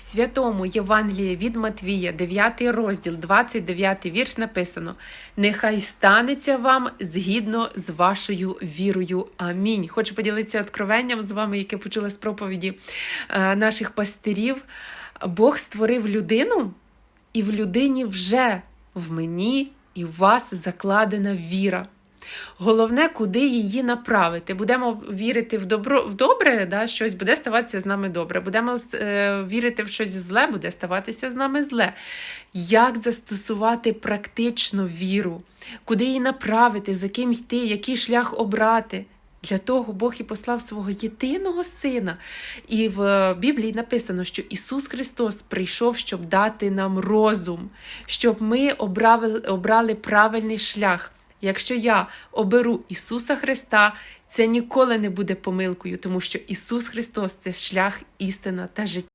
В святому Євангелії від Матвія, 9 розділ, 29 вірш написано: Нехай станеться вам згідно з вашою вірою. Амінь. Хочу поділитися откровенням з вами, яке почула з проповіді е, наших пастирів. Бог створив людину, і в людині вже в мені і в вас закладена віра. Головне, куди її направити. Будемо вірити в добро в добре, да, щось буде ставатися з нами добре. Будемо е, вірити в щось зле, буде ставатися з нами зле. Як застосувати практично віру, куди її направити, за ким йти, який шлях обрати? Для того Бог і послав свого єдиного сина. І в Біблії написано, що Ісус Христос прийшов, щоб дати нам розум, щоб ми обрали, обрали правильний шлях. Якщо я оберу Ісуса Христа, це ніколи не буде помилкою, тому що Ісус Христос це шлях, істина та життя.